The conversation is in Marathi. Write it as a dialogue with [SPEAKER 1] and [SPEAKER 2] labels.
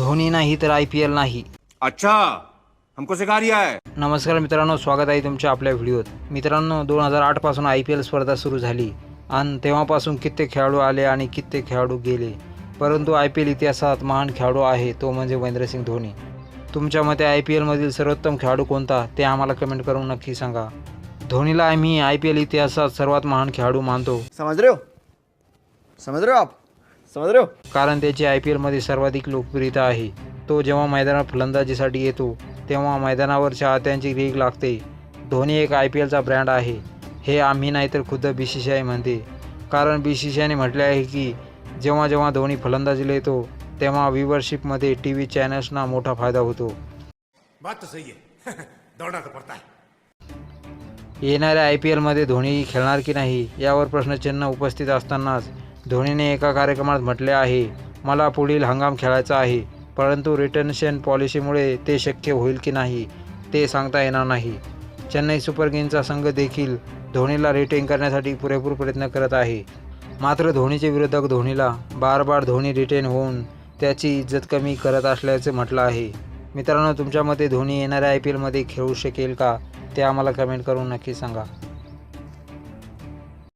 [SPEAKER 1] धोनी नाही तर आय पी एल नाही.
[SPEAKER 2] अच्छा हमको सिखा रिया है.
[SPEAKER 1] नमस्कार मित्रांनो स्वागत आहे तुमच्या आपल्या व्हिडिओत. मित्रांनो दोन हजार आठपासून आय पी एल स्पर्धा सुरू झाली आणि तेव्हापासून कित्येक खेळाडू आले आणि कित्येक खेळाडू गेले. परंतु आय पी एल इतिहासात महान खेळाडू आहे तो म्हणजे महेंद्रसिंग धोनी. तुमच्या मते आय पी एलमधील सर्वोत्तम खेळाडू कोणता? ते आम्हाला कमेंट करून नक्की सांगा. धोनीला आम्ही आय पी एल इतिहासात सर्वात महान खेळाडू मानतो.
[SPEAKER 3] समझ रहे हो? समझ रहे हो आप? रहे हो?
[SPEAKER 1] कारण त्याची आय पी एलमध्ये सर्वाधिक लोकप्रियता आहे. तो जेव्हा मैदानात फलंदाजीसाठी येतो तेव्हा मैदानावर चाहत्यांची रीग लागते. धोनी एक आय पी एलचा ब्रँड आहे. हे आम्ही नाही तर खुद्द बी सी सी आय म्हणते. कारण बी सी सी आयने म्हटले आहे की जेव्हा जेव्हा धोनी फलंदाजीला येतो तेव्हा व्ह्युवरशिपमध्ये टी व्ही चॅनल्सना मोठा फायदा होतो.
[SPEAKER 4] बात सही पड़ता है
[SPEAKER 1] येणाऱ्या आय पी एलमध्ये धोनी खेळणार की नाही यावर प्रश्नचिन्ह उपस्थित असतानाच धोनीने एका कार्यक्रमात म्हटले आहे मला पुढील हंगाम खेळायचा आहे परंतु रिटर्नशन पॉलिसीमुळे ते शक्य होईल की नाही ते सांगता येणार नाही. चेन्नई सुपर किंगचा संघ देखील धोनीला रिटेन करण्यासाठी पुरेपूर प्रयत्न करत आहे. मात्र धोनीचे विरोधक धोनीला बार बार धोनी रिटेन होऊन त्याची इज्जत कमी करत असल्याचं म्हटलं आहे. मित्रांनो तुमच्या मते धोनी येणाऱ्या आय पी एलमध्ये खेळू शकेल का? ते आम्हाला कमेंट करून नक्की सांगा.